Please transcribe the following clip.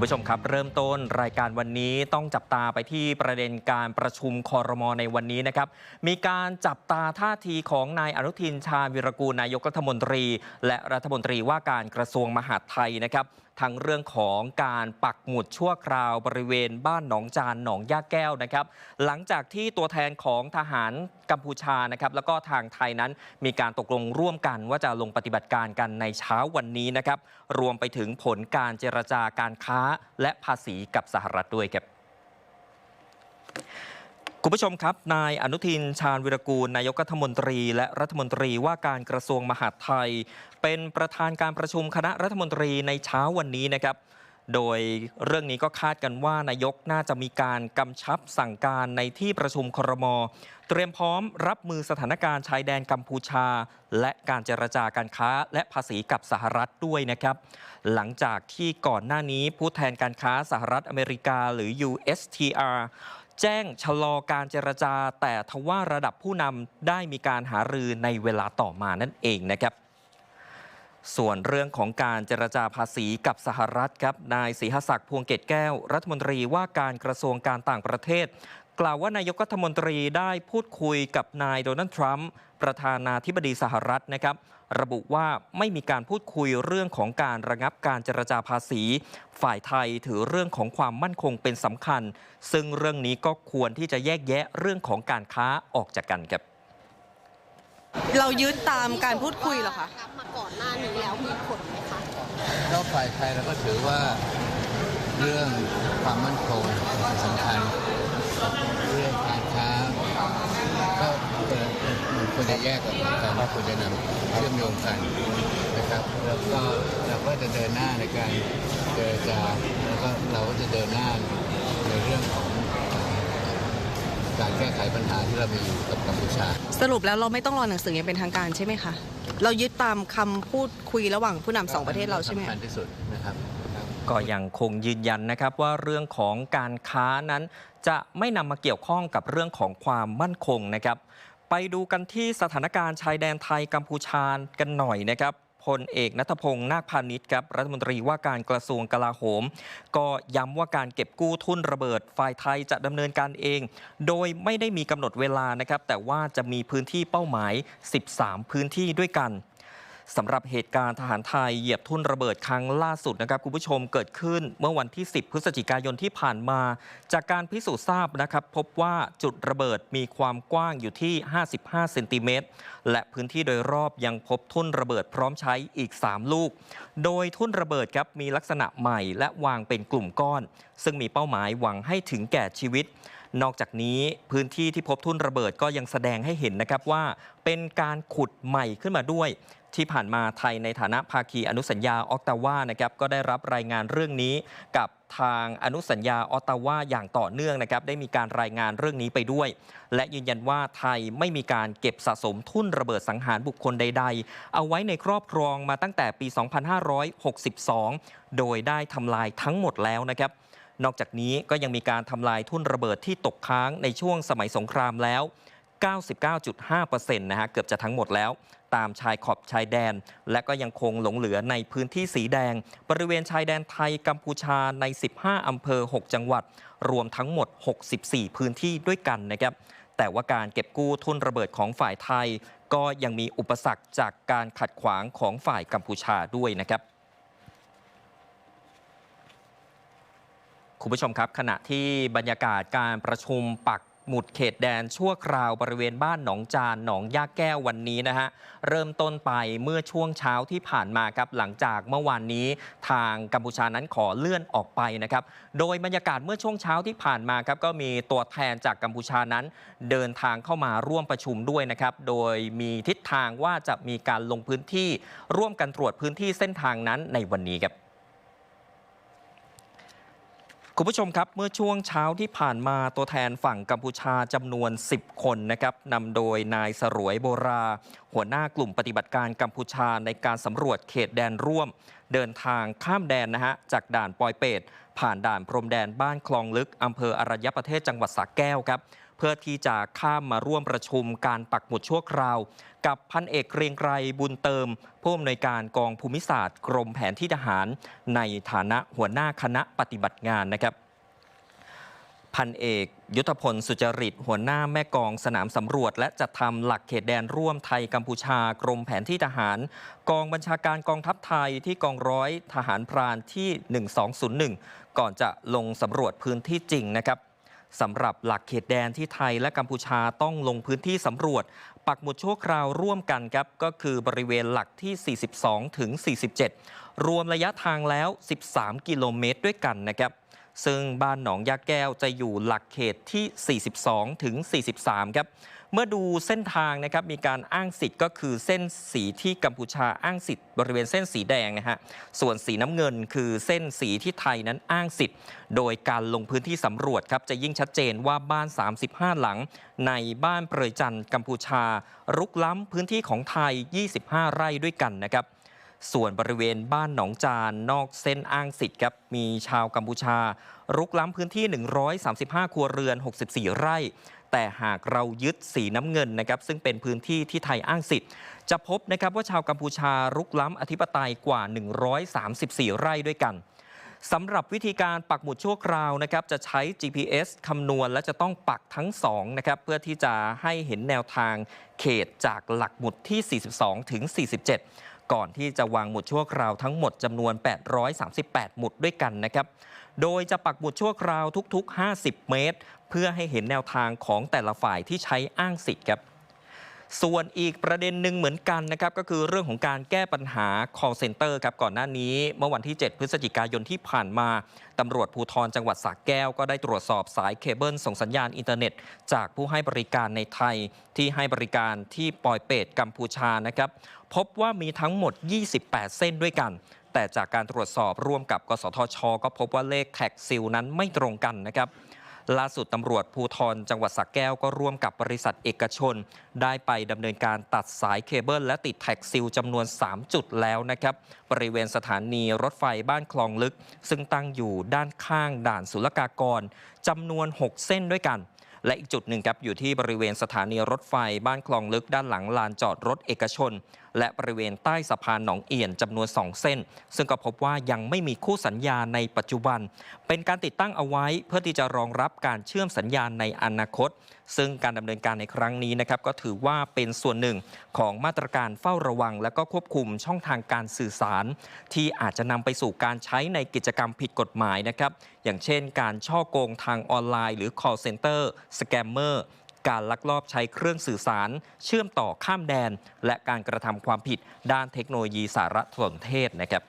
คุณผู้ชมครับ เริ่มต้นรายการวันนี้ต้องจับตาไปที่ประเด็นการประชุมคอรมอในวันนี้นะครับ มีการจับตาท่าทีของนายอนุทินชาญวิรกูลนายกรัฐมนตรี และรัฐมนตรีว่าการกระทรวงมหาดไทยนะครับ ทั้งเรื่องของการปักหมุดชั่วคราวบริเวณบ้านหนองจานหนองย่าแก้วนะครับ หลังจากที่ตัวแทนของทหารกัมพูชานะครับแล้วก็ทางไทยนั้นมีการตกลงร่วมกันว่าจะลงปฏิบัติการกันในเช้าวันนี้นะครับ รวมไปถึงผลการเจรจาการค้าและภาษีกับสหรัฐด้วยครับ คุณผู้ชมครับ นายอนุทินชาญวิรกูล นายกรัฐมนตรี และรัฐมนตรีว่าการกระทรวงมหาดไทย เป็นประธานการประชุมคณะรัฐมนตรีในเช้าวันนี้นะครับ โดยเรื่องนี้ก็คาดกันว่านายกน่าจะมีการกำชับสั่งการในที่ประชุมครม เตรียมพร้อมรับมือสถานการณ์ชายแดนกัมพูชา และการเจรจาการค้าและภาษีกับสหรัฐด้วยนะครับ หลังจากที่ก่อนหน้านี้ผู้แทนการค้าสหรัฐอเมริกาหรือ USTR แจ้งชะลอการเจรจา แต่ทว่าระดับผู้นำได้มีการหารือในเวลาต่อมานั่นเองนะครับ ส่วนเรื่องของการเจรจาภาษีกับสหรัฐครับ นายศรีหศักดิ์พวงเกตแก้ว รัฐมนตรีว่าการกระทรวงการต่างประเทศ กล่าวว่านายกรัฐมนตรีได้พูดคุยกับนายโดนัลด์ทรัมป์ประธานาธิบดีสหรัฐนะครับ ระบุว่าไม่มีการพูดคุยเรื่องของการระงับการเจรจาภาษี ฝ่ายไทยถือเรื่องของความมั่นคงเป็นสำคัญ ซึ่งเรื่องนี้ก็ควรที่จะแยกแยะเรื่องของการค้าออกจากกันครับเรายึดตามการพูดคุยเหรอคะรับมาก่อนหน้านี้แล้วมีผลไหมคะก็ฝ่ายไทยเราก็ถือว่าเรื่องความมั่นคงสำคัญ เรื่องการค้าก็มันควรจะแยกกันแต่ว่าควรจะนำเชื่อมโยงกันนะครับแล้วก็เราก็จะเดินหน้าในการเจรจาแล้วก็เราก็จะเดินหน้าในเรื่องของการแก้ไขปัญหาที่เรามีอยู่กับกัมพูชา สรุปแล้วเราไม่ต้องรอหนังสืออย่างเป็นทางการใช่ไหมคะ เรายึดตามคำพูดคุยระหว่างผู้นำสองประเทศเราใช่ไหมสำคัญที่สุดนะครับ ก็ยังคงยืนยันนะครับว่าเรื่องของการค้านั้น จะไม่นำมาเกี่ยวข้องกับเรื่องของความมั่นคงนะครับ ไปดูกันที่สถานการณ์ชายแดนไทยกัมพูชากันหน่อยนะครับพลเอกนัทพงศ์นาคพาณิชย์ครับรัฐมนตรีว่าการกระทรวงกลาโหม ก็ย้ำว่าการเก็บกู้ทุนระเบิดฝ่ายไทยจะดำเนินการเอง โดยไม่ได้มีกำหนดเวลานะครับ แต่ว่าจะมีพื้นที่เป้าหมาย 13 พื้นที่ด้วยกัน สำหรับเหตุการณ์ทหารไทยเหยียบทุ่นระเบิดครั้งล่าสุดนะครับคุณผู้ชมเกิดขึ้นเมื่อวันที่ 10 พฤศจิกายนที่ผ่านมา จากการพิสูจน์ทราบนะครับ พบว่าจุดระเบิดมีความกว้างอยู่ที่ 55 เซนติเมตร และพื้นที่โดยรอบยังพบทุ่นระเบิดพร้อมใช้อีก 3 ลูก โดยทุ่นระเบิดครับมีลักษณะใหม่และวางเป็นกลุ่มก้อน ซึ่งมีเป้าหมายหวังให้ถึงแก่ชีวิตนอกจากนี้พื้นที่ที่พบทุ่นระเบิดก็ยังแสดงให้เห็นนะครับว่า เป็นการขุดใหม่ขึ้นมาด้วย ที่ผ่านมาไทยในฐานะภาคีอนุสัญญาออกตาวานะครับก็ได้รับรายงานเรื่องนี้กับทางอนุสัญญาออตตาวาอย่างต่อเนื่องนะครับได้มีการรายงานเรื่องนี้ไปด้วย และยืนยันว่าไทยไม่มีการเก็บสะสมทุ่นระเบิดสังหารบุคคลใด ๆ เอาไว้ในครอบครองมาตั้งแต่ปี 2562 โดยได้ทำลายทั้งหมดแล้วนะครับนอกจากนี้ก็ยังมีการทำลายทุ่นระเบิดที่ตกค้างในช่วงสมัยสงครามแล้ว 99.5%นะฮะเกือบจะทั้งหมดแล้ว ตามชายขอบชายแดน และก็ยังคงหลงเหลือในพื้นที่สีแดง บริเวณชายแดนไทยกัมพูชาใน 15 อำเภอ 6 จังหวัด รวมทั้งหมด 64 พื้นที่ด้วยกันนะครับแต่ว่าการเก็บกู้ทุนระเบิดของฝ่ายไทย ก็ยังมีอุปสรรคจากการขัดขวางของฝ่ายกัมพูชาด้วยนะครับคุณผู้ชมครับ ขณะที่บรรยากาศการประชุมปัก หมุดเขตแดนชั่วคราวบริเวณบ้านหนองจานหนองย่าแก้ววันนี้นะฮะเริ่มต้นไปเมื่อช่วงเช้าที่ผ่านมาครับหลังจากเมื่อวานนี้ทางกัมพูชานั้นขอเลื่อนออกไปนะครับโดยบรรยากาศเมื่อช่วงเช้าที่ผ่านมาครับก็มีตัวแทนจากกัมพูชานั้น เดินทางเข้ามาร่วมประชุมด้วยนะครับโดยมีทิศทางว่าจะมีการลงพื้นที่ร่วมกันตรวจพื้นที่เส้นทางนั้นในวันนี้ครับ คุณผู้ชมครับ เมื่อช่วงเช้าที่ผ่านมาตัวแทนฝั่งกัมพูชาจำนวน 10 คนนะครับนำโดยนายสรวยโบรา หัวหน้ากลุ่มปฏิบัติการกัมพูชาในการสำรวจเขตแดนร่วม เดินทางข้ามแดนนะฮะจากด่านปอยเปตผ่านด่านพรมแดนบ้านคลองลึกอำเภออรัญญประเทศจังหวัดสระแก้วครับเพื่อที่จะข้ามมาร่วมประชุมการปักหมุดชั่วคราว กับพันเอกเกรียงไกรบุญเติม ผู้อำนวยการกองภูมิศาสตร์ กรมแผนที่ทหาร ในฐานะหัวหน้าคณะปฏิบัติงานนะครับพันเอกยุทธพลสุจริต หัวหน้าแม่กองสนามสำรวจ และจัดทำหลักเขตแดนร่วมไทยกัมพูชากรมแผนที่ทหาร กองบัญชาการกองทัพไทยที่กองร้อยทหารพรานที่ 1201 ก่อนจะลงสำรวจพื้นที่จริงนะครับสำหรับหลักเขตแดนที่ไทยและกัมพูชาต้องลงพื้นที่สำรวจ ปักหมุดชั่วคราวร่วมกันครับก็คือบริเวณหลักที่ 42 ถึง 47 รวมระยะทางแล้ว 13 กิโลเมตรด้วยกันนะครับ ซึ่งบ้านหนองยาแก้วจะอยู่หลักเขตที่ 42 ถึง 43 ครับ เมื่อดูเส้นทางนะครับมีการอ้างสิทธิ์ก็คือเส้นสีที่กัมพูชาอ้างสิทธิ์บริเวณเส้นสีแดงนะฮะ ส่วนสีน้ำเงินคือเส้นสีที่ไทยนั้นอ้างสิทธิ์ โดยการลงพื้นที่สำรวจครับจะยิ่งชัดเจนว่าบ้าน 35 หลัง ในบ้านเปรยจันทร์กัมพูชา รุกล้ำพื้นที่ของไทย 25 ไร่ด้วยกันนะครับ ส่วนบริเวณบ้านหนองจานนอกเส้นอ้างสิทธิ์ครับมีชาวกัมพูชา รุกล้ำพื้นที่ 135 ครัวเรือน 64 ไร่ แต่หากเรายึดสีน้ำเงินนะครับซึ่งเป็นพื้นที่ที่ไทยอ้างสิทธิ์ จะพบนะครับว่าชาวกัมพูชารุกล้ำอธิปไตยกว่า 134 ไร่ด้วยกันสำหรับวิธีการปักหมุดชั่วคราวนะครับจะใช้ GPS คำนวณและจะต้องปักทั้ง2นะครับเพื่อที่จะให้เห็นแนวทางเขตจากหลักหมุดที่ 42 ถึง 47 ก่อนที่จะวางหมุดชั่วคราวทั้งหมดจำนวน 838 หมุดด้วยกันนะครับ โดยจะปักหมุดชั่วคราวทุก ๆ 50 เมตร เพื่อให้เห็นแนวทางของแต่ละฝ่ายที่ใช้อ้างสิทธิ์ครับ ส่วนอีกประเด็นหนึ่งเหมือนกันนะครับก็คือเรื่องของการแก้ปัญหา call center ครับก่อนหน้านี้ เมื่อวันที่ 7 พฤศจิกายนที่ผ่านมาตำรวจภูธรจังหวัดสระแก้ว ก็ได้ตรวจสอบสายเคเบิลส่งสัญญาณอินเทอร์เน็ต จากผู้ให้บริการในไทยที่ให้บริการที่ปอยเปตกัมพูชานะครับพบว่ามีทั้งหมด 28 เส้นด้วยกันแต่จากการตรวจสอบร่วมกับ กสทช ก็พบว่าเลขแท็กซิลนั้นไม่ตรงกันนะครับ ล่าสุดตำรวจภูธรจังหวัดสระแก้วก็ร่วมกับบริษัทเอกชน ได้ไปดำเนินการตัดสายเคเบิล และติดแท็กซิลจำนวน 3 จุดแล้วนะครับ บริเวณสถานีรถไฟบ้านคลองลึก ซึ่งตั้งอยู่ด้านข้างด่านศุลกากรจำนวน 6 เส้นด้วยกันและอีกจุดหนึ่งครับอยู่ที่บริเวณสถานีรถไฟบ้านคลองลึกด้านหลังลานจอดรถเอกชนและบริเวณใต้สะพานหนองเอี่ยนจำนวน 2 เส้น ซึ่งก็พบว่ายังไม่มีคู่สัญญาในปัจจุบัน เป็นการติดตั้งเอาไว้เพื่อที่จะรองรับการเชื่อมสัญญาณในอนาคต ซึ่งการดำเนินการในครั้งนี้นะครับก็ถือว่าเป็นส่วนหนึ่งของมาตรการเฝ้าระวัง และก็ควบคุมช่องทางการสื่อสาร ที่อาจจะนำไปสู่การใช้ในกิจกรรมผิดกฎหมายนะครับอย่างเช่น การช่อโกงทางออนไลน์ หรือ call center สแกมเมอร์ การลักลอบใช้เครื่องสื่อสาร เชื่อมต่อข้ามแดน และการกระทำความผิดด้านเทคโนโลยีสารสนเทศนะครับ